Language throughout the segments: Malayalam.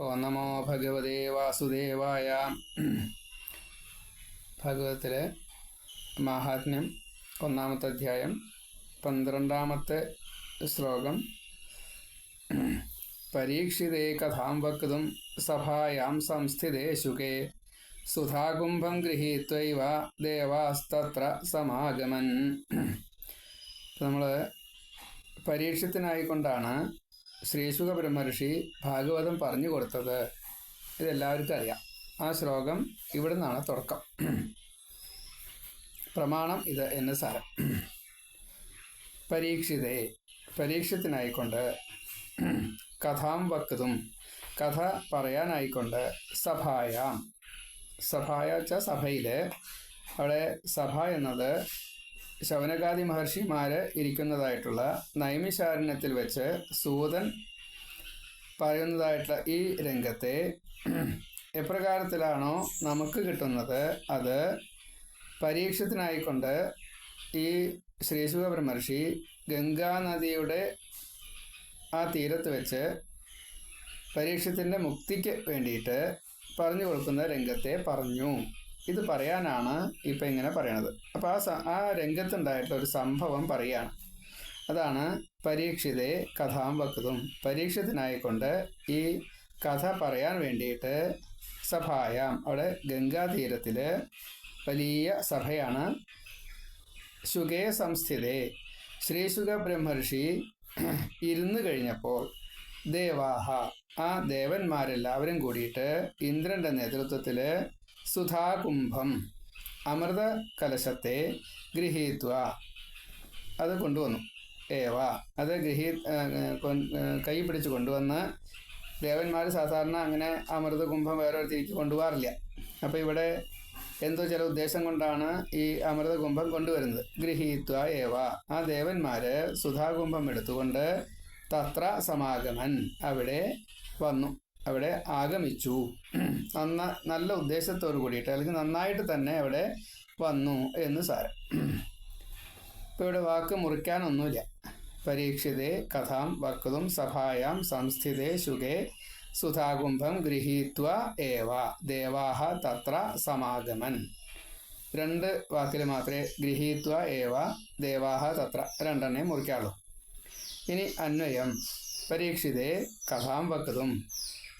ഓ നമോ ഭഗവതേ വാസുദേവായ. ഭാഗവതത്തിലെ മാഹാത്മ്യം ഒന്നാമത്തെ അധ്യായം പന്ത്രണ്ടാമത്തെ ശ്ലോകം. പരീക്ഷിതേ കഥാം വക്തും സഭായാം സംസ്ഥിതേ ശുകേ. സുധാകുംഭം ഗൃഹീത്വൈവ ദേവാസ്തത്ര സമാഗമൻ. നമ്മൾ പരീക്ഷത്തിനായിക്കൊണ്ടാണ് ശ്രീശുഖ ബ്രഹ്മർഷി ഭാഗവതം പറഞ്ഞു കൊടുത്തത് ഇതെല്ലാവർക്കും അറിയാം. ആ ശ്ലോകം ഇവിടെ നിന്നാണ് തുടക്കം. പ്രമാണം ഇത് എന്ന് സാരം. പരീക്ഷിതേ പരീക്ഷത്തിനായിക്കൊണ്ട് കഥാം വക്തും കഥ പറയാനായിക്കൊണ്ട് സഭായാം. സഭായ വെച്ചാൽ സഭയിൽ അവിടെ സഭ എന്നത് ശൗനകാദി മഹർഷിമാര് ഇരിക്കുന്നതായിട്ടുള്ള നൈമിശാരണ്യത്തിൽ വെച്ച് സൂതൻ പറയുന്നതായിട്ടുള്ള ഈ രംഗത്തെ എപ്രകാരത്തിലാണോ നമുക്ക് കിട്ടുന്നത് അത് പരീക്ഷത്തിനായിക്കൊണ്ട് ഈ ശ്രീശുഖ ബ്രഹ്മർഷി ഗംഗാനദിയുടെ ആ തീരത്ത് വെച്ച് പരീക്ഷത്തിന്റെ മുക്തിക്ക് വേണ്ടിയിട്ട് പറഞ്ഞു കൊടുക്കുന്ന രംഗത്തെ പറഞ്ഞു. ഇത് പറയാനാണ് ഇപ്പം ഇങ്ങനെ പറയണത്. അപ്പോൾ ആ ആ രംഗത്തുണ്ടായിട്ടുള്ള ഒരു സംഭവം പറയാണ് അതാണ് പരീക്ഷിതെ കഥാം വക്കതും പരീക്ഷത്തിനായിക്കൊണ്ട് ഈ കഥ പറയാൻ വേണ്ടിയിട്ട് സഭായാം അവിടെ ഗംഗാതീരത്തിൽ വലിയ സഭയാണ്. ശുഗേ സംസ്ഥിതേ. ശ്രീശുഖ ബ്രഹ്മർഷി ഇരുന്ന് കഴിഞ്ഞപ്പോൾ ദേവാഹ ആ ദേവന്മാരെല്ലാവരും കൂടിയിട്ട് ഇന്ദ്രന്റെ നേതൃത്വത്തിൽ സുധാകുംഭം അമൃത കലശത്തെ ഗൃഹീത്വ. അത് കൊണ്ടുവന്നു. ഏവ. അത് ഗൃഹീ കൈ പിടിച്ച് കൊണ്ടുവന്ന് ദേവന്മാർ സാധാരണ അങ്ങനെ അമൃത കുംഭം വേറെ തിരിച്ച് കൊണ്ടുപോകാറില്ല. അപ്പോൾ ഇവിടെ എന്തോ ചില ഉദ്ദേശം കൊണ്ടാണ് ഈ അമൃത കുംഭം കൊണ്ടുവരുന്നത്. ഗൃഹീത്വ ഏവ. ആ ദേവന്മാർ സുധാകുംഭം എടുത്തുകൊണ്ട് തത്ര സമാഗമൻ അവിടെ വന്നു. അവിടെ ആഗമിച്ചു. നന്ന നല്ല ഉദ്ദേശത്തോടു കൂടിയിട്ട് അല്ലെങ്കിൽ നന്നായിട്ട് തന്നെ അവിടെ വന്നു എന്ന് സാരം. ഇപ്പോൾ ഇവിടെ വാക്ക് മുറിക്കാനൊന്നുമില്ല പരീക്ഷിതേ കഥാം വക്തും സഭായാം സംസ്ഥിതേ ശുകേ സുധാകുംഭം ഗൃഹീത്വ ഏവ ദേവാഹ തത്ര സമാഗമൻ. രണ്ട് വാക്കിൽ മാത്രമേ ഗൃഹീത്വ ഏവ ദേവാഹ തത്ര രണ്ടെണ്ണേ മുറിക്കാറുള്ളൂ ഇനി അന്വയം. പരീക്ഷിതേ കഥാം വക്തും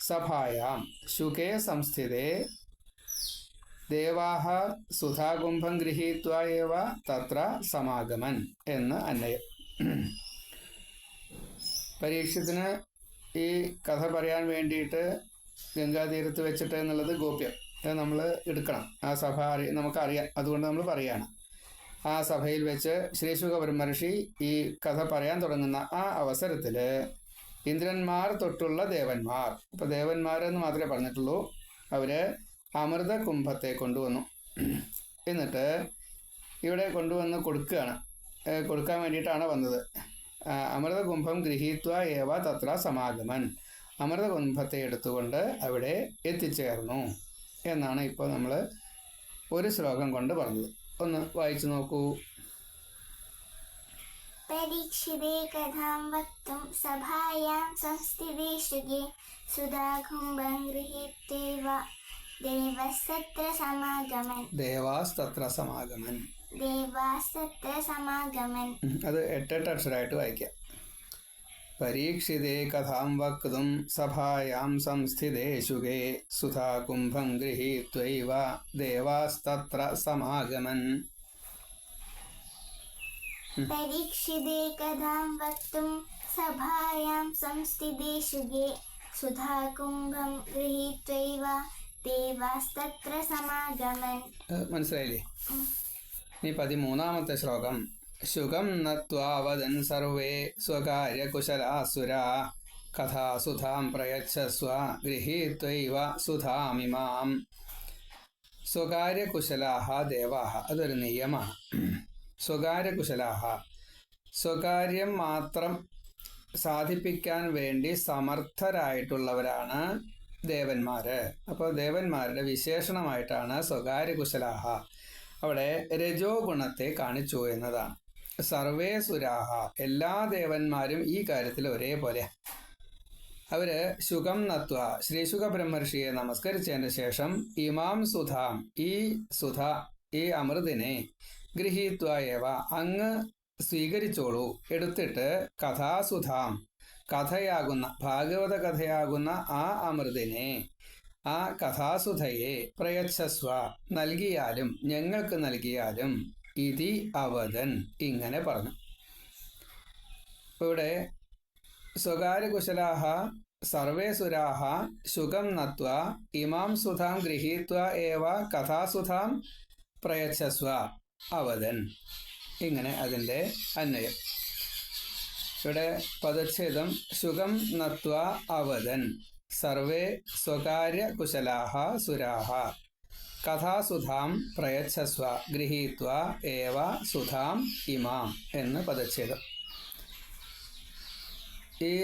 സഭായാം. ശുകേ സംസ്ഥിതേ ദേവാഹ സുധാകുംഭം ഗൃഹീത്വ തത്ര സമാഗമൻ എന്ന് അന്നയ പരീക്ഷത്തിന് ഈ കഥ പറയാൻ വേണ്ടിയിട്ട് ഗംഗാതീരത്ത് വെച്ചിട്ട് എന്നുള്ളത് ഗോപ്യം. അത് നമ്മൾ എടുക്കണം. ആ സഭ അറി നമുക്കറിയാം. അതുകൊണ്ട് നമ്മൾ പറയാണ്. ആ സഭയിൽ വെച്ച് ശ്രീ ബ്രഹ്മർഷി ഈ കഥ പറയാൻ തുടങ്ങുന്ന ആ അവസരത്തിൽ ഇന്ദ്രന്മാർ തൊട്ടുള്ള ദേവന്മാർ. അപ്പോൾ ദേവന്മാരെന്ന് മാത്രമേ പറഞ്ഞിട്ടുള്ളൂ. അവർ അമൃത കുംഭത്തെ കൊണ്ടുവന്നു. എന്നിട്ട് ഇവിടെ കൊണ്ടുവന്ന് കൊടുക്കുകയാണ്. കൊടുക്കാൻ വേണ്ടിയിട്ടാണ് വന്നത്. അമൃത കുംഭം ഗൃഹീത്വ ഏവ തത്ര സമാഗമൻ. അമൃത കുംഭത്തെ എടുത്തുകൊണ്ട് അവിടെ എത്തിച്ചേർന്നു എന്നാണ് ഇപ്പോൾ നമ്മൾ ഒരു ശ്ലോകം കൊണ്ട് പറഞ്ഞത്. ഒന്ന് വായിച്ചു നോക്കൂ. परीक्षिते कथां वक्तुं सभायां संस्थिते शुगे सुधाकुम्भं गृहीत्यैव देवस्तत्र समागमन् ദേവാസ് തത്ര സമാഗമൻ देवास्तत्र समागमन् ഉം, അത് എട്ടെട്ട് അക്ഷരമായിട്ട് വായിക്കാം പരീക്ഷിതേ കഥാം വക്തും സഭായാം സംസ്ഥിതേ ശുകേ സുധാകുംഭം ഗൃഹീത്വൈവ ദേവാസ്തത്ര സമാഗമൻ परीक्षिते कथां वक्तुं सभायां संस्थिते शुगे सुधाकुम्भं गृहीत्वैव देवास्तत्र समागमन् അത് മനസ്സിലായില്ലേ ഇനി പതിമൂന്നാമത്തെ ശ്ലോകം ശുകം നത്വാവദൻ സർവേ സ്വകാര്യകുശലാസുരാ കഥാസുധാം പ്രയച്ഛസ്വ ഗൃഹീത്വൈവ സുധാമിമാം സ്വകാര്യകുശലാഹ ദേവാഹ അതൊരു നിയമമാണ് സ്വകാര്യകുശലാഹ. സ്വകാര്യം മാത്രം സാധിപ്പിക്കാൻ വേണ്ടി സമർത്ഥരായിട്ടുള്ളവരാണ് ദേവന്മാര്. അപ്പോൾ ദേവന്മാരുടെ വിശേഷണമായിട്ടാണ് സ്വകാര്യ കുശലാഹ അവിടെ രജോ ഗുണത്തെ കാണിച്ചു എന്നതാണ്. സർവേ സുരാഹ. എല്ലാ ദേവന്മാരും ഈ കാര്യത്തിൽ ഒരേപോലെ. അവർ ശുഖം നത്വ ശ്രീശുഖ ബ്രഹ്മർഷിയെ നമസ്കരിച്ചതിന് ശേഷം ഇമാം സുധാം ഈ സുധ ഈ അമൃതിനെ ഗൃഹീത്വ അങ്ങ് സ്വീകരിച്ചോളൂ. എടുത്തിട്ട് കഥാസുധാം. കഥയാകുന്ന ഭാഗവത കഥയാകുന്ന ആ അമൃതിനെ ആ കഥാസുധയെ പ്രയച്ഛസ്വ. നൽകിയാലും ഞങ്ങൾക്ക് നൽകിയാലും ഇതി അവതൻ ഇങ്ങനെ പറഞ്ഞു. ഇവിടെ സ്വകാര്യ കുശലാഹ സർവേ സുരാഹ സുഖം നത്വ ഇമാം സുധാം ഗൃഹീത്വ ഏവ കഥാസുധാം പ്രയച്ഛസ്വ. അവതൻ. ഇങ്ങനെ അതിന്റെ അന്വയം. ഇവിടെ പദച്ഛേദം സുഖം നത്വ അവതൻ സർവേ സ്വകാര്യ കുശലാഹ സുരാഹ കഥാസുധാം പ്രയച്ഛസ്വ ഗൃഹീത്വ ഏവ സുധാം ഇമാം എന്ന് പദച്ഛേദം. ഈ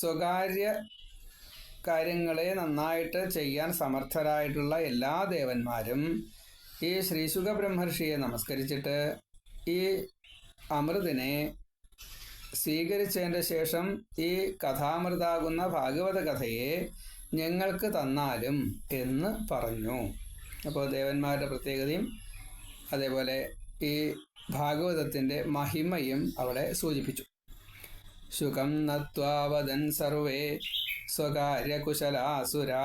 സ്വകാര്യ കാര്യങ്ങളെ നന്നായിട്ട് ചെയ്യാൻ സമർത്ഥരായിട്ടുള്ള എല്ലാ ദേവന്മാരും ഈ ശ്രീശുഖ ബ്രഹ്മർഷിയെ നമസ്കരിച്ചിട്ട് ഈ അമൃതിനെ സ്വീകരിച്ചതിന്റെ ശേഷം ഈ കഥാമൃതാകുന്ന ഭാഗവത കഥയെ ഞങ്ങൾക്ക് തന്നാലും എന്ന് പറഞ്ഞു. അപ്പോൾ ദേവന്മാരുടെ പ്രത്യേകതയും അതേപോലെ ഈ ഭാഗവതത്തിന്റെ മഹിമയും അവിടെ സൂചിപ്പിച്ചു. ശുഖം നത്വാവദൻ സർവേ സ്വകാര്യകുശലാസുരാ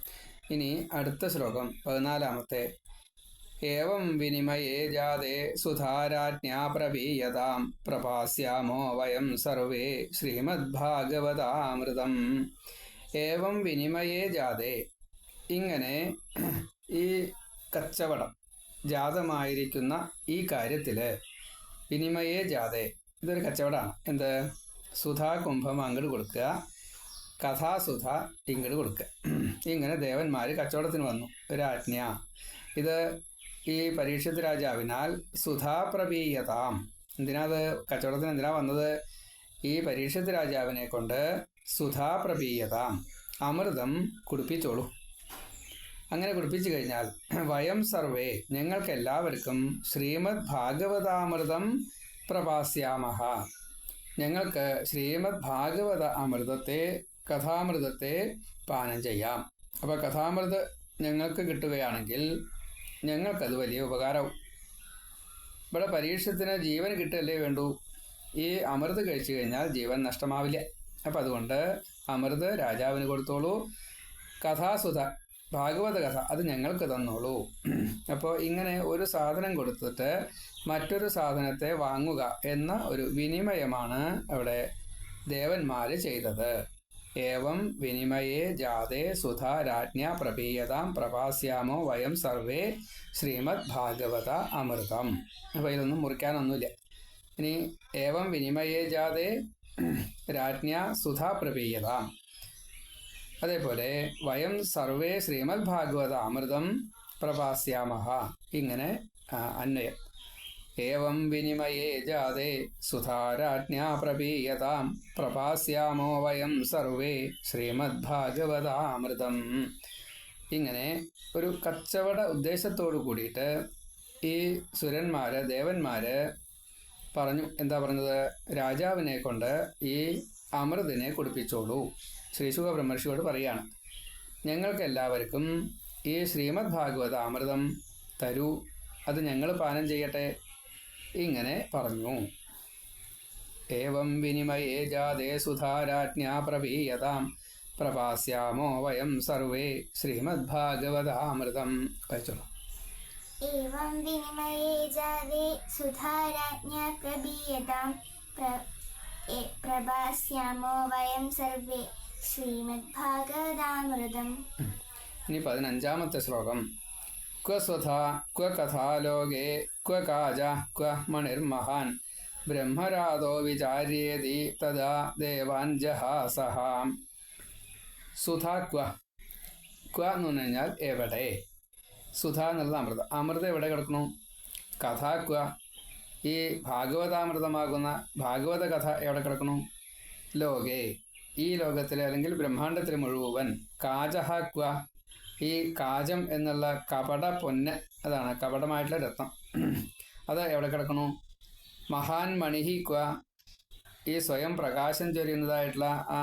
ഇനി അടുത്ത ശ്ലോകം പതിനാലാമത്തെ. ഏവം വിനിമയേ ജാതേ സുധാരാജ്ഞാ പ്രവീയതാം പ്രഭാസ്യാമോ വയം സർവേ ശ്രീമദ്ഭാഗവതാമൃതം. ഏവം വിനിമയേ ജാതേ ഇങ്ങനെ ഈ കച്ചവടം ജാതമായിരിക്കുന്ന ഈ കാര്യത്തിൽ വിനിമയേ ജാതേ ഇതൊരു കച്ചവടമാണ്. എന്ത്? സുധാ കുംഭം അങ്ങോട്ട് കൊടുക്കുക. കഥാസുധ ഇങ്ങോട്ട് കൊടുക്കുക ഇങ്ങനെ ദേവന്മാർ കച്ചവടത്തിന് വന്നു. രാജ്ഞ ഇത് ഈ പരീക്ഷത്ത് രാജാവിനാൽ സുധാപ്രപീയതാം എന്തിനാ അത്? കച്ചവടത്തിന് എന്തിനാ വന്നത്? ഈ പരീക്ഷത്ത് രാജാവിനെ കൊണ്ട് സുധാപ്രപീയതാം അമൃതം കുടിപ്പിച്ചോളൂ. അങ്ങനെ കുടിപ്പിച്ചു കഴിഞ്ഞാൽ വയം സർവേ. ഞങ്ങൾക്ക് എല്ലാവർക്കും ശ്രീമദ് ഭാഗവതാമൃതം പ്രഭാസ്യാമഹ ഞങ്ങൾക്ക് ശ്രീമദ് ഭാഗവത അമൃതത്തെ കഥാമൃതത്തെ പാനം ചെയ്യാം. അപ്പോൾ കഥാമൃത് ഞങ്ങൾക്ക് കിട്ടുകയാണെങ്കിൽ ഞങ്ങൾക്കത് വലിയ ഉപകാരവും ഇവിടെ പരീക്ഷത്തിന് ജീവൻ കിട്ടല്ലേ വേണ്ടൂ? ഈ അമൃത് കഴിച്ചു കഴിഞ്ഞാൽ ജീവൻ നഷ്ടമാവില്ല. അപ്പം അതുകൊണ്ട് അമൃത് രാജാവിന് കൊടുത്തോളൂ. കഥാസുധ ഭാഗവത കഥ അത് ഞങ്ങൾക്ക് തന്നോളൂ. അപ്പോൾ ഇങ്ങനെ ഒരു സാധനം കൊടുത്തിട്ട് മറ്റൊരു സാധനത്തെ വാങ്ങുക എന്ന ഒരു വിനിമയമാണ് അവിടെ ദേവന്മാർ ചെയ്തത്. ഏവം വിനിമയേ ജാതേ സുധ രാജ്ഞ പ്രപീയതാം പ്രഭാസ്യാമോ വയം സർവേ ശ്രീമദ് ഭാഗവത അമൃതം അപ്പോൾ ഇതൊന്നും മുറിക്കാനൊന്നുമില്ല. ഇനി ഏവം വിനിമയേ ജാതേ രാജ്ഞ സുധ പ്രപീയതാം. അതേപോലെ വയം സർവേ ശ്രീമദ് ഭാഗവത അമൃതം പ്രഭാസ്യാമഹ ഇങ്ങനെ അന്വയം. ഏവം വിനിമയേ ജാതേ സുധാരാജ്ഞാ പ്രപീയതാം പ്രഭാസ്യാമോ വയം സർവേ ശ്രീമദ് ഭാഗവതാമൃതം ഇങ്ങനെ ഒരു കച്ചവട ഉദ്ദേശത്തോടു കൂടിയിട്ട് ഈ സുരന്മാര് ദേവന്മാര് പറഞ്ഞു എന്താ പറഞ്ഞത്? രാജാവിനെ കൊണ്ട് ഈ അമൃതിനെ കുടിപ്പിച്ചോളൂ. ശ്രീശുഖ ബ്രഹ്മർഷിയോട് പറയാണ്. ഞങ്ങൾക്ക് എല്ലാവർക്കും ഈ ശ്രീമദ് ഭാഗവത അമൃതം തരൂ. അത് ഞങ്ങൾ പാനം ചെയ്യട്ടെ. ഇങ്ങനെ പറഞ്ഞു ഏവം വിനിമയേ ജാതേ സുധാരാജ്ഞാ പ്രവീയതാം പ്രഭാസ്യാമോ വയം സർവേ ശ്രീമദ് ഭാഗവതാമൃതം കഴിച്ചോളൂ एवं विनिमये जाते सुधाराज्ञा प्रबीयतां प्र ए- प्रभास्यामो वयं सर्वे श्रीमद्भागवतामृतम् ഇനി പതിനഞ്ചാമത്തെ ശ്ലോകം ക്വ ക്വ കഥാലോകേ ക്വ കാജ ക്വ മണിർമഹാൻ ബ്രഹ്മരാധോ വിചാര്യേതി തഥാ ദേവാൻ ജഹാസഹാം സുധ ക്വ ക്വ എന്ന് പറഞ്ഞു കഴിഞ്ഞാൽ എവിടെ? സുധ എന്നുള്ളത് അമൃതം. അമൃതം എവിടെ കിടക്കണം കഥ ക്വ. ഈ ഭാഗവതാമൃതമാകുന്ന ഭാഗവത കഥ എവിടെ കിടക്കുന്നു? ലോകേ. ഈ ലോകത്തിലെ അല്ലെങ്കിൽ ബ്രഹ്മാണ്ടത്തിൽ മുഴുവൻ കാജഹ ക്വ. ഈ കാജം എന്നുള്ള കപട പൊന്ന് അതാണ് കപടമായിട്ടുള്ള രത്നം. അത് എവിടെ കിടക്കണു? മഹാൻ മണിഹി ക്വ. ഈ സ്വയം പ്രകാശം ചൊരിയുന്നതായിട്ടുള്ള ആ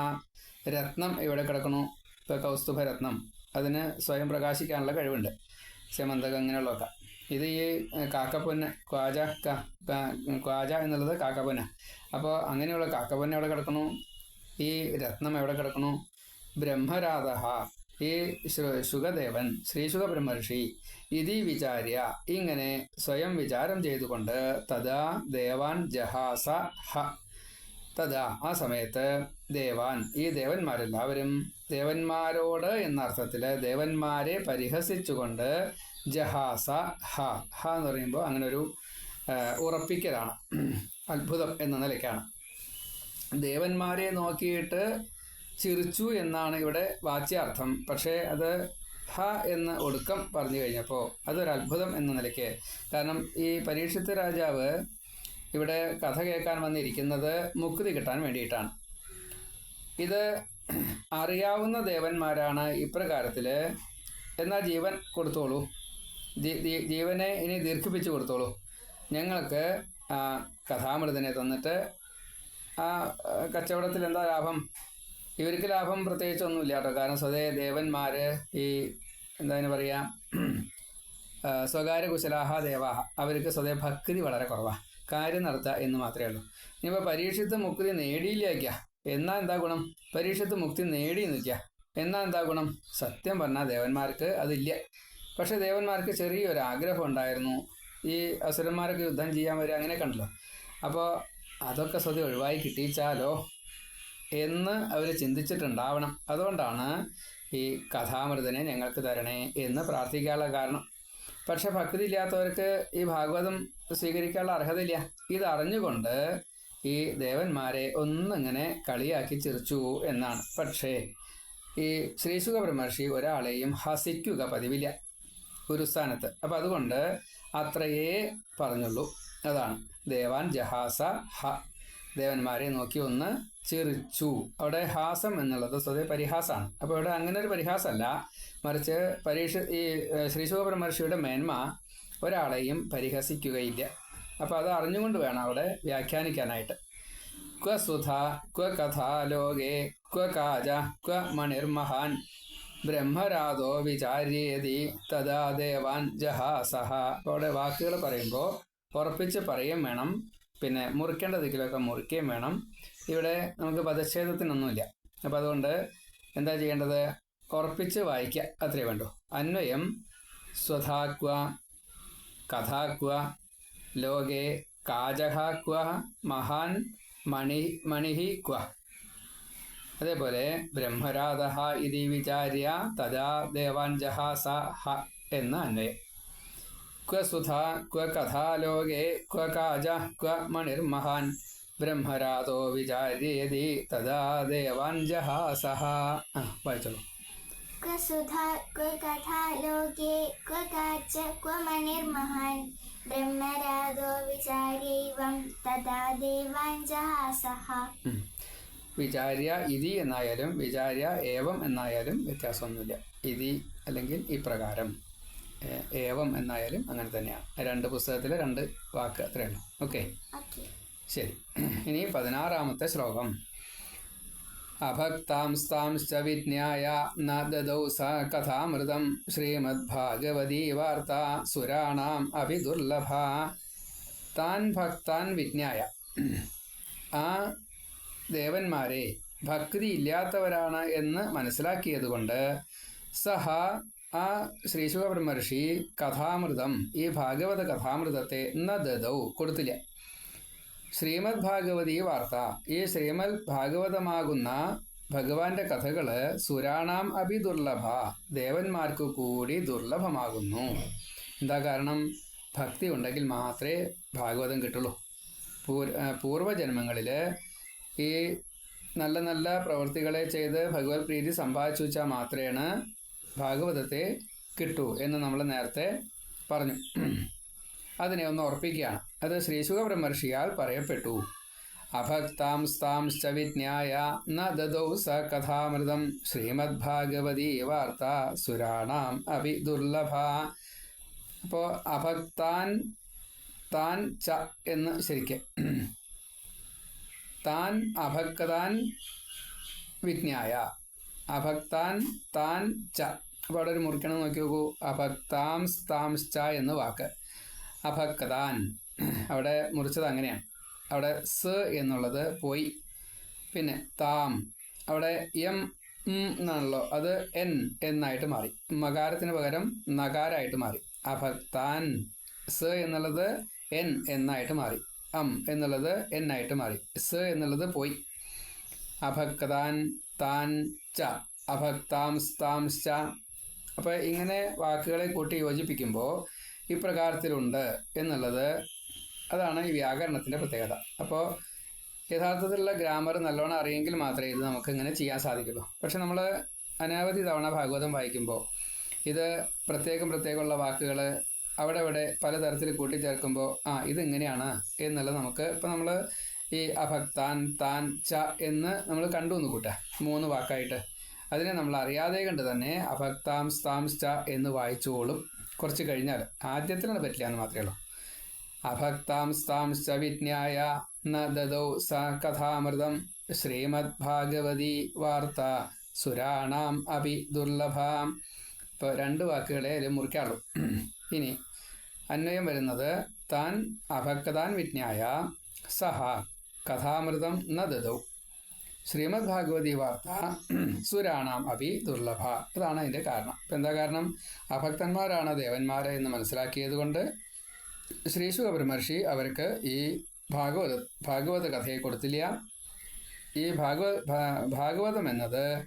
രത്നം ഇവിടെ കിടക്കണു? ഇപ്പോൾ കൗസ്തുഭരത്നം അതിന് സ്വയം പ്രകാശിക്കാനുള്ള കഴിവുണ്ട്. സെമന്തകം ഇങ്ങനെയുള്ളതൊക്കെ. ഇത് ഈ കാക്കപ്പൊന്ന് ക്വാജ ക്വാജ എന്നുള്ളത് കാക്കപ്പൊന്ന. അപ്പോൾ അങ്ങനെയുള്ള കാക്കപ്പൊന്ന എവിടെ കിടക്കണു? ഈ രത്നം എവിടെ കിടക്കണു? ബ്രഹ്മരാധ ഈ ശുഗദേവൻ ശ്രീശുഖ ബ്രഹ്മർഷി ഇതി വിചാര്യ. ഇങ്ങനെ സ്വയം വിചാരം ചെയ്തുകൊണ്ട് തഥാ ദേവാൻ ജഹാസ ഹ. തഥാ ആ സമയത്ത് ദേവാൻ ഈ ദേവന്മാരെല്ലാവരും ദേവന്മാരോട് എന്ന അർത്ഥത്തിൽ ദേവന്മാരെ പരിഹസിച്ചുകൊണ്ട് ജഹാസ ഹ ഹ എന്ന് പറയുമ്പോൾ അങ്ങനെ ഒരു ഉറപ്പിക്കലാണ് അത്ഭുതം എന്ന നിലയ്ക്കാണ്. ദേവന്മാരെ നോക്കിയിട്ട് ചിരിച്ചു എന്നാണ് ഇവിടെ വാച്യാർത്ഥം. പക്ഷേ അത് ഹ എന്ന് ഒടുക്കം പറഞ്ഞു കഴിഞ്ഞപ്പോൾ അതൊരു അത്ഭുതം എന്ന നിലയ്ക്ക്. കാരണം ഈ പരീക്ഷിത്ത് രാജാവ് ഇവിടെ കഥ കേൾക്കാൻ വന്നിരിക്കുന്നത് മുക്തി കിട്ടാൻ വേണ്ടിയിട്ടാണ്. ഇത് അറിയാവുന്ന ദേവന്മാരാണ് ഇപ്രകാരത്തിൽ എന്നാൽ ജീവൻ കൊടുത്തോളൂ. ജീവനെ ഇനി ദീർഘിപ്പിച്ചു കൊടുത്തോളൂ. ഞങ്ങൾക്ക് കഥാമൃതനെ തന്നിട്ട് ആ, കച്ചവടത്തിൽ എന്താ ലാഭം? ഇവർക്ക് ലാഭം പ്രത്യേകിച്ചൊന്നുമില്ല കേട്ടോ. കാരണം സ്വതേ ദേവന്മാർ ഈ എന്താ പറയുക സ്വകാര്യ കുശലാഹ ദേവാഹ അവർക്ക് സ്വതേ ഭക്തി വളരെ കുറവാണ് കാര്യം നടത്തുക എന്ന് മാത്രമേ ഉള്ളൂ. ഇനിയിപ്പോൾ പരീക്ഷത്ത് മുക്തി നേടിയില്ലേക്ക എന്നാ എന്താ ഗുണം? പരീക്ഷത്ത് മുക്തി നേടി നിൽക്കുക എന്നാ എന്താ ഗുണം? സത്യം പറഞ്ഞാൽ ദേവന്മാർക്ക് അതില്ല. പക്ഷെ ദേവന്മാർക്ക് ചെറിയൊരു ആഗ്രഹം ഉണ്ടായിരുന്നു. ഈ അസുരന്മാരൊക്കെ യുദ്ധം ചെയ്യാൻ വരിക അങ്ങനെ കണ്ടല്ലോ. അപ്പോൾ അതൊക്കെ സ്വതേ ഒഴിവായി കിട്ടിച്ചാലോ എന്ന് അവർ ചിന്തിച്ചിട്ടുണ്ടാവണം. അതുകൊണ്ടാണ് ഈ കഥാമൃതനെ ഞങ്ങൾക്ക് തരണേ എന്ന് പ്രാർത്ഥിക്കാനുള്ള കാരണം. പക്ഷെ ഭക്തി ഇല്ലാത്തവർക്ക് ഈ ഭാഗവതം സ്വീകരിക്കാനുള്ള അർഹതയില്ല. ഇതറിഞ്ഞുകൊണ്ട് ഈ ദേവന്മാരെ ഒന്നിങ്ങനെ കളിയാക്കി ചിരിച്ചു എന്നാണ്. പക്ഷേ ഈ ശ്രീശുഖ ബ്രഹ്മർഷി ഒരാളെയും ഹസിക്കുക പതിവില്ല ഗുരുസ്ഥാനത്ത് അപ്പം അതുകൊണ്ട് അത്രയേ പറഞ്ഞുള്ളൂ. അതാണ്. ദേവാൻ ജഹാസ ഹ. ദേവന്മാരെ നോക്കി ഒന്ന് ചിരിച്ചു. അവിടെ ഹാസം എന്നുള്ളത് സ്വതേ പരിഹാസമാണ് അപ്പോൾ ഇവിടെ അങ്ങനെ ഒരു പരിഹാസമല്ല മറിച്ച് പരീക്ഷ ഈ ശ്രീശോഭര മഹർഷിയുടെ മേന്മ ഒരാളെയും പരിഹസിക്കുകയില്ല. അപ്പോൾ അത് അറിഞ്ഞുകൊണ്ട് വേണം അവിടെ വ്യാഖ്യാനിക്കാനായിട്ട്. ക്വ സുധ ക്വ കഥാ ലോകേ ക്വ കാജ ക്വ മണിർമഹാൻ. ബ്രഹ്മരാധോ വിചാര്യേതി തഥാ ദേവാൻ ജഹാസഹ അവിടെ വാക്കുകൾ പറയുമ്പോൾ ഉറപ്പിച്ച് പറയും വേണം. പിന്നെ മുറിക്കേണ്ട ദിക്കിലൊക്കെ മുറിക്കുകയും വേണം. ഇവിടെ നമുക്ക് പദച്ഛേദത്തിനൊന്നുമില്ല. അപ്പം അതുകൊണ്ട് എന്താ ചെയ്യേണ്ടത്? ഉറപ്പിച്ച് വായിക്കുക അത്രയേ വേണ്ടൂ. അന്വയം സ്വധാക്വ കഥാക്വ ലോകേ കാജഹാക്വ മഹാൻ മണി മണിഹി ക്വ. അതേപോലെ ബ്രഹ്മരാധ ഇതി വിചാര്യ തഥാ ദേവാൻ ജഹാസ ഹ എന്ന അന്വയം. ക്വ സുധാ ക്വ കഥാലോകേ ക്വ കാജ ക്വ മണിർമഹാൻ ബ്രഹ്മരാതോ വിചാര്യേതി തഥാ ദേവാഞ്ജഹാസഹ വായിച്ചോളൂ. ക്വ സുധാ ക്വ കഥാലോകേ ക്വ കാച്ച ക്വ മണിർമഹാൻ ബ്രഹ്മരാതോ വിചാര്യൈവം തഥാ ദേവാഞ്ജഹാസഹ വിചാര്യ ഇതി എന്നായാലും വിചാര്യ ഏവം എന്നായാലും വ്യത്യാസമൊന്നുമില്ല. ഇതി അല്ലെങ്കിൽ ഇപ്രകാരം. ഏവം എന്നായാലും അങ്ങനെ തന്നെയാണ്. രണ്ട് പുസ്തകത്തിലെ രണ്ട് വാക്ക് അത്രയുള്ളൂ. ഓക്കെ? ശരി. ഇനി പതിനാറാമത്തെ ശ്ലോകം. അഭക്താംസ്താംശ്ച വിജ്ഞായ ന ദദൗ സ കഥാമൃതം. ശ്രീമദ്ഭാഗവതീ വാർത്ത സുരാണാം അഭിദുർലഭ. താൻ ഭക്താൻ വിജ്ഞായ. ആ ദേവന്മാരെ ഭക്തി ഇല്ലാത്തവരാണ് എന്ന് മനസ്സിലാക്കിയതുകൊണ്ട് സഹ ആ ശ്രീശുഖ ബ്രഹ്മർഷി കഥാമൃതം ഈ ഭാഗവത കഥാമൃതത്തെ ന ദദൗ കൊടുത്തില്ല. ശ്രീമദ് ഭാഗവതി വാർത്ത ഈ ശ്രീമദ് ഭാഗവതമാകുന്ന ഭഗവാന്റെ കഥകൾ സുരാണാം അഭി ദുർലഭ ദേവന്മാർക്ക് കൂടി ദുർലഭമാകുന്നു. എന്താ കാരണം? ഭക്തി ഉണ്ടെങ്കിൽ മാത്രമേ ഭാഗവതം കിട്ടുള്ളൂ. പൂർ പൂർവജന്മങ്ങളിൽ ഈ നല്ല നല്ല പ്രവൃത്തികളെ ചെയ്ത് ഭഗവത് പ്രീതി സമ്പാദിച്ചു വെച്ചാൽ മാത്രമേ ഭാഗവതത്തെ കിട്ടൂ എന്ന് നമ്മൾ നേരത്തെ പറഞ്ഞു. അതിനെ ഒന്ന് ഉറപ്പിക്കുകയാണ് അത് ശ്രീശുഖ ബ്രഹ്മർഷിയാൽ പറയപ്പെട്ടു അഭക്താംസ്താംശ്ച വിജ്ഞായ ന സ കഥാമൃതം. ശ്രീമദ്ഭാഗവതി വാർത്ത സുരാണാം അപി ദുർലഭ. അപ്പോൾ അഭക്താൻ താൻ ച എന്ന് ശരിക്ക്. താൻ അഭക്താൻ വിജ്ഞായ. അഭക്താൻ താൻ ച. അപ്പോൾ അവിടെ ഒരു മുറിക്കണം നോക്കി നോക്കൂ അഭക്താംസ് താംസ് എന്ന വാക്ക്. അഭക്താൻ അവിടെ മുറിച്ചത് അങ്ങനെയാണ്. അവിടെ സ് എന്നുള്ളത് പോയി. പിന്നെ താം അവിടെ എം എന്നാണല്ലോ അത് എൻ എന്നായിട്ട് മാറി. മകാരത്തിന് പകരം നകാരായിട്ട് മാറി. അഭക്താൻ സ് എന്നുള്ളത് എൻ എന്നായിട്ട് മാറി. അം എന്നുള്ളത് എൻ ആയിട്ട് മാറി. സ് എന്നുള്ളത് പോയി. അഭക്താൻ താൻ ച അഭക്താംസ് താംസ് ച അപ്പോൾ ഇങ്ങനെ വാക്കുകളെ കൂട്ടി യോജിപ്പിക്കുമ്പോൾ ഇപ്രകാരത്തിലുണ്ട് എന്നുള്ളത് അതാണ് ഈ വ്യാകരണത്തിന്റെ പ്രത്യേകത. അപ്പോൾ യഥാർത്ഥത്തിലുള്ള ഗ്രാമർ നല്ലോണം അറിയെങ്കിൽ മാത്രമേ ഇത് നമുക്ക് ഇങ്ങനെ ചെയ്യാൻ സാധിക്കുള്ളൂ. പക്ഷെ നമ്മൾ അനവധി തവണ ഭാഗവതം വായിക്കുമ്പോൾ ഇത് പ്രത്യേകം പ്രത്യേകമുള്ള വാക്കുകൾ അവിടെ ഇവിടെ പലതരത്തിൽ കൂട്ടിച്ചേർക്കുമ്പോൾ ആ ഇതിങ്ങനെയാണ് എന്നുള്ളത് നമുക്ക് ഇപ്പം നമ്മൾ ഈ അഭക്താൻ താൻ ച എന്ന് നമ്മൾ കണ്ടു എന്ന് കൂട്ടുക മൂന്ന് വാക്കായിട്ട്. അതിനെ നമ്മൾ അറിയാതെ കണ്ട് തന്നെ അഭക്താം ച എന്ന് വായിച്ചോളും കുറച്ച് കഴിഞ്ഞാൽ ആദ്യത്തിനാണ് പറ്റില്ല എന്ന് മാത്രമേ ഉള്ളൂ. അഭക്താം ച വിജ്ഞായ നദദൗ ദദൗ സ കഥാമൃതം. ശ്രീമദ് ഭാഗവതി വാർത്ത സുരാണാം അപി ദുർലഭാം. ഇപ്പോൾ രണ്ട് വാക്കുകളെ അതിൽ മുറിക്കാറുള്ളൂ. ഇനി അന്വയം വരുന്നത് താൻ അഭക്താൻ വിജ്ഞായ സഹ കഥാമൃതം ന ശ്രീമദ് ഭാഗവതി വാർത്ത സുരാണാം അപി ദുർലഭ. അതാണ് അതിന്റെ കാരണം. ഇപ്പം എന്താ കാരണം? അഭക്തന്മാരാണ് ദേവന്മാരെ എന്ന് മനസ്സിലാക്കിയത് കൊണ്ട് ശ്രീശുഖ ബ്രഹ്മർഷി അവർക്ക് ഈ ഭാഗവത ഭാഗവത കഥയെ കൊടുത്തില്ല. ഈ ഭാഗവ ഭാഗവതം എന്നത്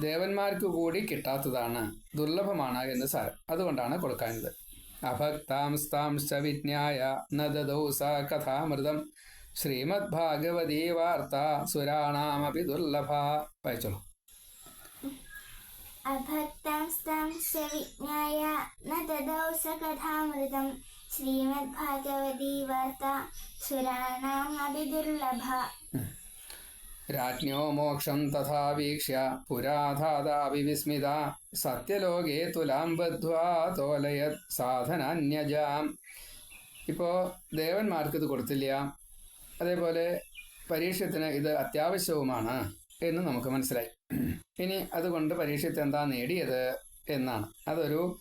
ദേവന്മാർക്ക് കൂടി കിട്ടാത്തതാണ്. ദുർലഭമാണ് എന്ന് സാരം. അതുകൊണ്ടാണ് കൊടുക്കാനത് അഭക്താംസ്താംശ്ച വിജ്ഞായ നദദൗ സ കഥാമൃതം. ശ്രീമദ് ഭാഗവതീ വാർത്ത സുരാണാമപി ദുർലഭ. വായിച്ചോളൂ. അഭക്താംസ്താം സ്തം വിജ്ഞായ ന ദദൗ സ കഥാമൃതം ശ്രീമദ്ഭാഗവതി വാർത്ത സുരാണാം രാജ്ഞോ മോക്ഷം തഥാ വീക്ഷ്യ പുരാധാതാപി വിസ്മിത. സത്യലോകേ തുലാം ബദ്ധ്വാ തോലയത് സാധനാന്യജാം. ഇപ്പോൾ ദേവന്മാർക്ക് ഇത് കൊടുത്തില്ല. അതേപോലെ പരീക്ഷത്തിന് ഇത് അത്യാവശ്യവുമാണ് എന്ന് നമുക്ക് മനസ്സിലായി. ഇനി അതുകൊണ്ട് പരീക്ഷത്ത് എന്താ നേടിയത് എന്നാണ്. അതൊരു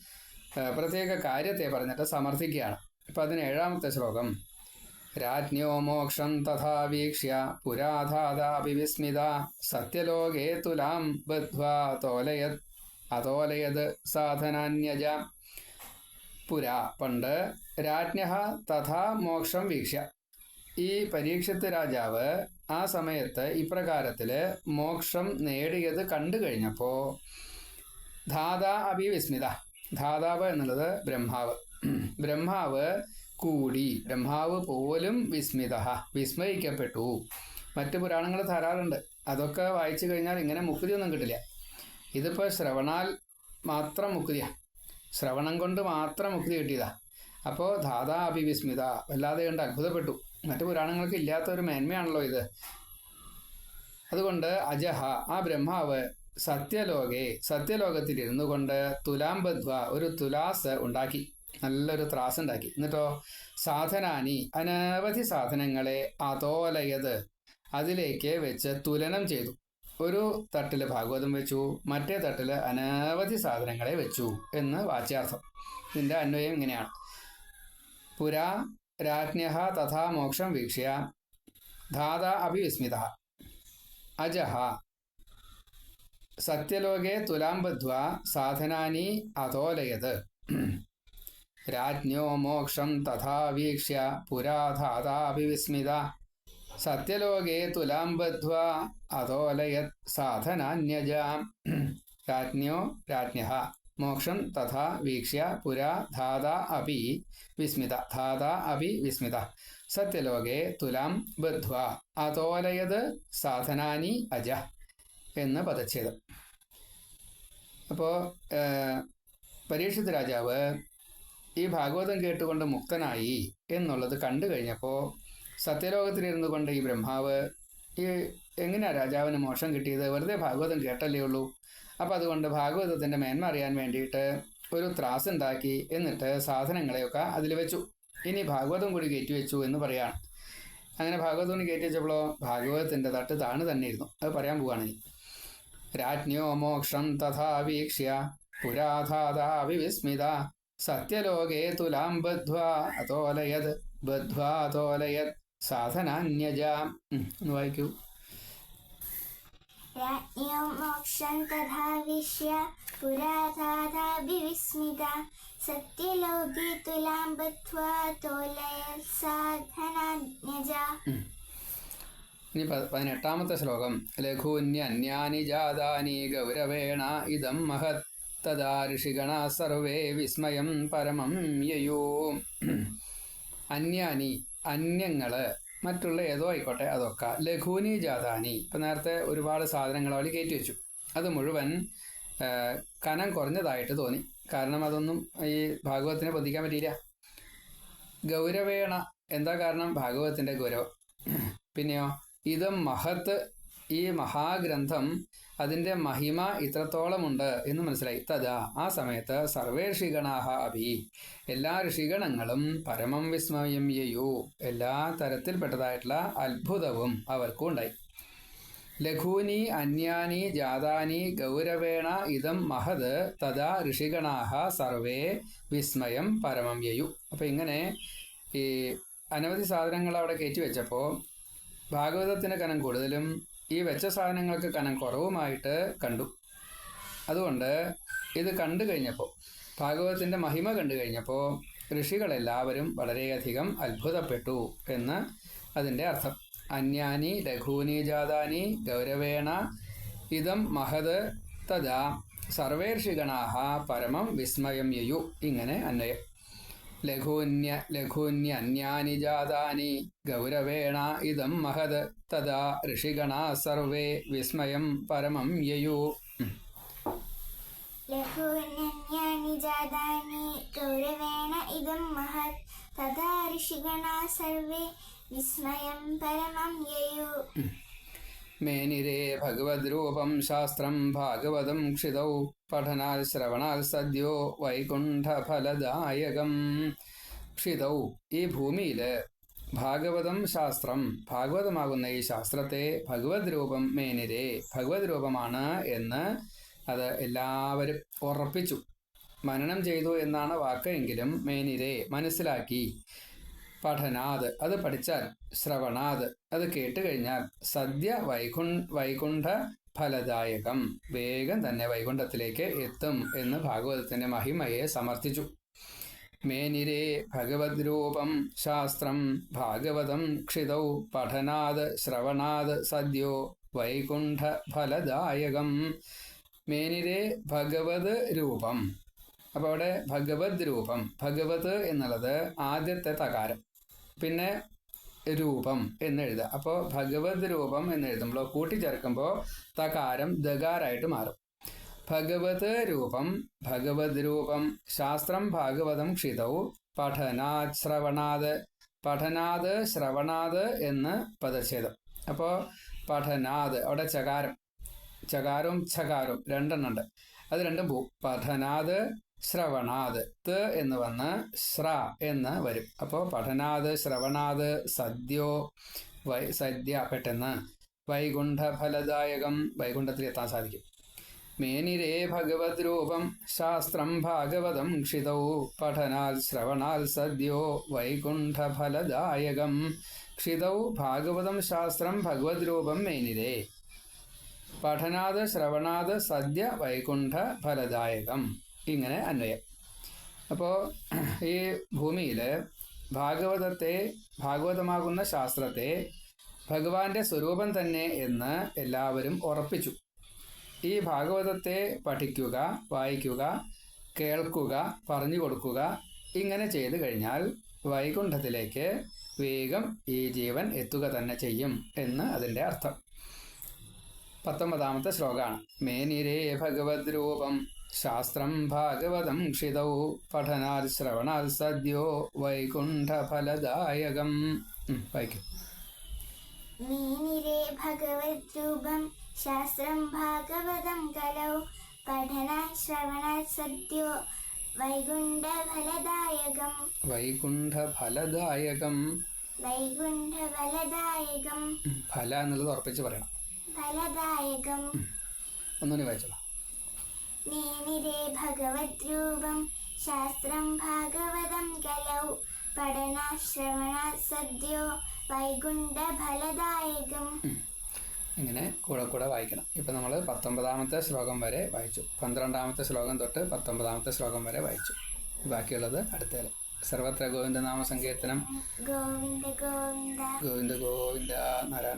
പ്രത്യേക കാര്യത്തെ പറഞ്ഞിട്ട് സമർത്ഥിക്കുകയാണ്. ഇപ്പം അതിന് ഏഴാമത്തെ ശ്ലോകം. രാജ്ഞോ മോക്ഷം തഥാ വീക്ഷ്യ പുരാധാതാപി വിസ്മിത സത്യലോകേ തുലാം ബദ്ധ്വാ തോലയത് അതോലയത് സാധനാന്യജ. പുരാ പണ്ട് രാജ്ഞ തഥാ മോക്ഷം വീക്ഷ്യ. ഈ പരീക്ഷത്ത് രാജാവ് ആ സമയത്ത് ഇപ്രകാരത്തിൽ മോക്ഷം നേടിയത് കണ്ടു കഴിഞ്ഞപ്പോൾ ധാതാ അഭി വിസ്മിത. ധാതാവ് എന്നുള്ളത് ബ്രഹ്മാവ്. ബ്രഹ്മാവ് കൂടി ബ്രഹ്മാവ് പോലും വിസ്മിത വിസ്മയിക്കപ്പെട്ടു. മറ്റു പുരാണങ്ങൾ ധാരാളുണ്ട്. അതൊക്കെ വായിച്ചു കഴിഞ്ഞാൽ ഇങ്ങനെ മുക്തിയൊന്നും കിട്ടില്ല. ഇതിപ്പോൾ ശ്രവണാൽ മാത്രം മുക്തിയാ. ശ്രവണം കൊണ്ട് മാത്രം മുക്തി കിട്ടിയതാ. അപ്പോൾ ധാതാ അഭിവിസ്മിത വല്ലാതെ കണ്ട് അത്ഭുതപ്പെട്ടു. മറ്റു പുരാണങ്ങൾക്ക് ഇല്ലാത്ത ഒരു മേന്മയാണല്ലോ ഇത്. അതുകൊണ്ട് അജഹ ആ ബ്രഹ്മാവ് സത്യലോകെ സത്യലോകത്തിൽ ഇരുന്നു കൊണ്ട് തുലാംബദ്വ ഒരു തുലാസ് ഉണ്ടാക്കി നല്ലൊരു ത്രാസ് ഉണ്ടാക്കി എന്നിട്ടോ സാധനാനി അനവധി സാധനങ്ങളെ അതോലയത് അതിലേക്ക് വെച്ച് തുലനം ചെയ്തു. ഒരു തട്ടിൽ ഭാഗവതം വെച്ചു മറ്റേ തട്ടിൽ അനവധി സാധനങ്ങളെ വെച്ചു എന്ന് വാച്യാർത്ഥം. ഇതിന്റെ അന്വയം ഇങ്ങനെയാണ്. പുരാ രാജ്ഞ തഥാ മോക്ഷം വീക്ഷ്യ ധാതാ അഭിവിസ്മിത അജഹ സത്യലോകെ തുലാം ബദ്ധ്വാ സാധനാനി അതോലയത് രാജ്ഞോ മോക്ഷം തഥാ വീക്ഷ്യ പുരാ ധാതാഭിവിസ്മിത സത്യലോകേ തുലാം ബദ്ധ്വാ അതോലയത് സാധനാന്യജാം രാജ്ഞോ രാജ്ഞ മോക്ഷം തഥാ വീക്ഷ്യ പുരാ ധാത അപി വിസ്മിത. ധാത അപി വിസ്മിത. സത്യലോകെ തുലാം ബദ്ധ്വ. അതോലയത് സാധനാനി അജ എന്ന് പദച്ഛേദം. അപ്പോൾ പരീക്ഷിത് രാജാവ് ഈ ഭാഗവതം കേട്ടുകൊണ്ട് മുക്തനായി എന്നുള്ളത് കണ്ടു കഴിഞ്ഞപ്പോൾ സത്യലോകത്തിലിരുന്നു കൊണ്ട് ഈ ബ്രഹ്മാവ് ഈ എങ്ങനെയാ രാജാവിന് മോശം കിട്ടിയത്? വെറുതെ ഭാഗവതം കേട്ടല്ലേ ഉള്ളൂ. അപ്പം അതുകൊണ്ട് ഭാഗവതത്തിന്റെ മേന്മ അറിയാൻ വേണ്ടിയിട്ട് ഒരു ത്രാസ് ഉണ്ടാക്കി എന്നിട്ട് സാധനങ്ങളെയൊക്കെ അതിൽ വെച്ചു. ഇനി ഭാഗവതം കൂടി കയറ്റി വെച്ചു എന്ന് പറയാണ്. അങ്ങനെ ഭാഗവതം കയറ്റി വെച്ചപ്പോഴോ ഭാഗവതത്തിന്റെ തട്ട് താണു തന്നെ ഇരുന്നു അത് പറയാൻ പോവാണ് ഇനി. രാജ്ഞോ മോക്ഷം തഥാ വീക്ഷ്യ പുരാധാതാ വിവിസ്മിത. സത്യലോകേ തുലാം ബദ്ധ്വാ അതോലയത്. ബദ്ധ്വാ അതോലയത്. സാധനാന്യജ. എന്ന് വായിക്കൂ. राज्ञो मोक्षं तथा विश्य पुराधाताभिविस्मिता सत्यलोके तुलां बद्ध्वा तोलयत्साधनान्यजा ഇനി പ- പതിനെട്ടാമത്തെ ശ്ലോകം ലഘൂന്യന്യാനി ജാതാനി ഗൗരവേണ ഇതം മഹത് തദാ ഋഷിഗണ സർവേ വിസ്മയം പരമം യയോ അന്യാനി അന്യങ്ങള് മറ്റുള്ള ഏതോ ആയിക്കോട്ടെ അതൊക്കെ. ലഘൂനി ജാതാനി ഇപ്പം നേരത്തെ ഒരുപാട് സാധനങ്ങൾ അവൾ കയറ്റി വെച്ചു. അത് മുഴുവൻ കനം കുറഞ്ഞതായിട്ട് തോന്നി. കാരണം അതൊന്നും ഈ ഭാഗവത്തിനെ പൊതിക്കാൻ പറ്റിയില്ല. ഗൗരവേണ. എന്താ കാരണം? ഭാഗവത്തിന്റെ ഗൗരവം. പിന്നെയോ ഇതം മഹത്ത് ഈ മഹാഗ്രന്ഥം അതിന്റെ മഹിമ ഇത്രത്തോളമുണ്ട് എന്ന് മനസ്സിലായി. തഥാ ആ സമയത്ത് സർവേ ഋഷിഗണാഹ അഭി. എല്ലാ ഋഷിഗണങ്ങളും പരമം വിസ്മയം യയു. എല്ലാ തരത്തിൽപ്പെട്ടതായിട്ടുള്ള അത്ഭുതവും അവർക്കും ഉണ്ടായി ലഘൂനി അന്യാനി ജാതാനി ഗൗരവേണ ഇതം മഹത് തഥാ ഋഷിഗണാഹ സർവേ വിസ്മയം പരമം യയു. അപ്പൊ ഇങ്ങനെ ഈ അനവധി സാധനങ്ങൾ അവിടെ കയറ്റി വെച്ചപ്പോൾ ഭാഗവതത്തിന് കനം കൂടുതലും ഈ വെച്ച സാധനങ്ങൾക്ക് കനം കുറവുമായിട്ട് കണ്ടു. അതുകൊണ്ട് ഇത് കണ്ടു കഴിഞ്ഞപ്പോൾ ഭാഗവതത്തിന്റെ മഹിമ കണ്ടു കഴിഞ്ഞപ്പോൾ ഋഷികളെല്ലാവരും വളരെയധികം അത്ഭുതപ്പെട്ടു എന്ന് അതിന്റെ അർത്ഥം. അന്യാനി ലഘൂനി ജാതാനി ഗൗരവേണ ഇതം മഹത് തഥാ സർവേർഷിഗണാഹ പരമം വിസ്മയം യയു ഇങ്ങനെ അന്വയം. ലഘൂന്യ ലഘൂന്യന്യാനി ജാതാനി ഗൗരവേണ ഇതം മഹത് തഥാ ഋഷിഗണാ സർവേ വിസ്മയം പരമം യയു. ലഘൂന്യന്യാനി ജാതാനി ഗൗരവേണ ഇതം മഹത് തഥാ ഋഷിഗണാ സർവേ വിസ്മയം പരമം യയു. മേനിരേ ഭഗവദ്രൂപം ശാസ്ത്രം ഭാഗവതം ക്ഷിതൗ പഠനാൽ ശ്രവണാൽ സദ്യോ വൈകുണ്ഠഫലദായകം ക്ഷിതൗ ഈ ഭൂമിയിൽ ഭാഗവതം ശാസ്ത്രം ഭാഗവതമാകുന്ന ഈ ശാസ്ത്രത്തെ ഭഗവത് രൂപം മേനിരേ ഭഗവത് രൂപമാണ് എന്ന് അത് എല്ലാവരും ഉറപ്പിച്ചു. മനനം ചെയ്തു എന്നാണ് വാക്ക് എങ്കിലും മേനിരേ മനസ്സിലാക്കി. പഠനാത്. അത് പഠിച്ചാൽ ശ്രവണാത്. അത് കേട്ട് കഴിഞ്ഞാൽ സദ്യ വൈകുണ്ഠ വൈകുണ്ഠ ഫലദായകം വേഗം തന്നെ വൈകുണ്ഠത്തിലേക്ക് എത്തും എന്ന് ഭാഗവതത്തിന്റെ മഹിമയെ സമർത്ഥിച്ചു. മേനിരേ ഭഗവത് രൂപം ശാസ്ത്രം ഭാഗവതം ക്ഷിതൗ പഠനാത് ശ്രവണാത് സദ്യോ വൈകുണ്ഠ ഫലദായകം മേനിരേ ഭഗവത് രൂപം. അപ്പോൾ അവിടെ ഭഗവത് രൂപം ഭഗവത് എന്നുള്ളത് ആദ്യത്തെ തകാരം. പിന്നെ രൂപം എന്നെഴുതുക അപ്പോൾ ഭഗവത് രൂപം എന്നെഴുതുമ്പോൾ കൂട്ടിച്ചേർക്കുമ്പോൾ തകാരം ദകാരായിട്ട് മാറും. ഭഗവത് രൂപം ഭഗവത് രൂപം ശാസ്ത്രം ഭാഗവതം ക്ഷിതൗ പഠനാത് ശ്രവണാത് പഠനാത് ശ്രവണാത് എന്ന് പദച്ഛേദം. അപ്പോൾ പഠനാത് അവിടെ ചകാരം. ചകാരും ഛകാരവും രണ്ടെണ്ണം ഉണ്ട് അത് രണ്ടും പോവും. പഠനാത് ശ്രവണാത് ത് എന്ന് വന്ന് ശ്ര എന്ന് വരും. അപ്പോൾ പഠനാത് ശ്രവണാത് സദ്യോ വൈ സദ്യ പെട്ടെന്ന്. വൈകുണ്ഠഫലദായകം വൈകുണ്ഠത്തിൽ എത്താൻ സാധിക്കും. മേനിരേ ഭഗവത് രൂപം ശാസ്ത്രം ഭാഗവതം ക്ഷിതൗ. പഠനാൽ ശ്രവണാൽ സദ്യോ വൈകുണ്ഠഫലദായകം ക്ഷിതൗ. ഭാഗവതം ശാസ്ത്രം ഭഗവത് രൂപം മേനിരേ. പഠനാത് ശ്രവണാത് സദ്യ വൈകുണ്ഠ ഫലദായകം ഇങ്ങനെ അന്വയം. അപ്പോൾ ഈ ഭൂമിയിൽ ഭാഗവതത്തെ ഭാഗവതമാകുന്ന ശാസ്ത്രത്തെ ഭഗവാന്റെ സ്വരൂപം തന്നെ എന്ന് എല്ലാവരും ഉറപ്പിച്ചു. ഈ ഭാഗവതത്തെ പഠിക്കുക വായിക്കുക കേൾക്കുക പറഞ്ഞു കൊടുക്കുക ഇങ്ങനെ ചെയ്തു കഴിഞ്ഞാൽ വൈകുണ്ഠത്തിലേക്ക് വേഗം ഈ ജീവൻ എത്തുക തന്നെ ചെയ്യും എന്ന് അതിന്റെ അർത്ഥം. പത്തൊമ്പതാമത്തെ ശ്ലോകമാണ് മേനിരേ ഭഗവത് രൂപം ശാസ്ത്രം ഭാഗവതം ക്ഷിതൗ പഠനാൽ ശ്രവണാൽ സദ്യോ വൈകുണ്ഠഫലദായകം ഫലദായകം വായിക്കും. നീനിരേ ഭഗവത് രൂപം ശാസ്ത്രം ഭാഗവതം കലൗ പഠന ശ്രവണ സദ്യോ വൈകുണ്ഠഫലദായകം. വൈകുണ്ഠഫലദായകം. വൈകുണ്ഠഫലദായകം. ഫല എന്നുള്ളത് ഉറപ്പിച്ച് പറയണം. ഫലദായകം. ഒന്നുകൂടി വായിച്ചോളാം. നേനിരേ ഭഗവത് രൂപം ശാസ്ത്രം ഭാഗവതം കലൗ പഠന ശ്രവണ സദ്യോ വൈകുണ്ഠഫലദായകം ഇങ്ങനെ കൂടെ കൂടെ വായിക്കണം. ഇപ്പം നമ്മൾ പത്തൊമ്പതാമത്തെ ശ്ലോകം വരെ വായിച്ചു. പന്ത്രണ്ടാമത്തെ ശ്ലോകം തൊട്ട് പത്തൊമ്പതാമത്തെ ശ്ലോകം വരെ വായിച്ചു. ബാക്കിയുള്ളത് അടുത്തേലും. സർവത്ര ഗോവിന്ദനാമ സങ്കീർത്തനം ഗോവിന്ദ ഗോവിന്ദ. ഗോവിന്ദ ഗോവിന്ദ നാരായണ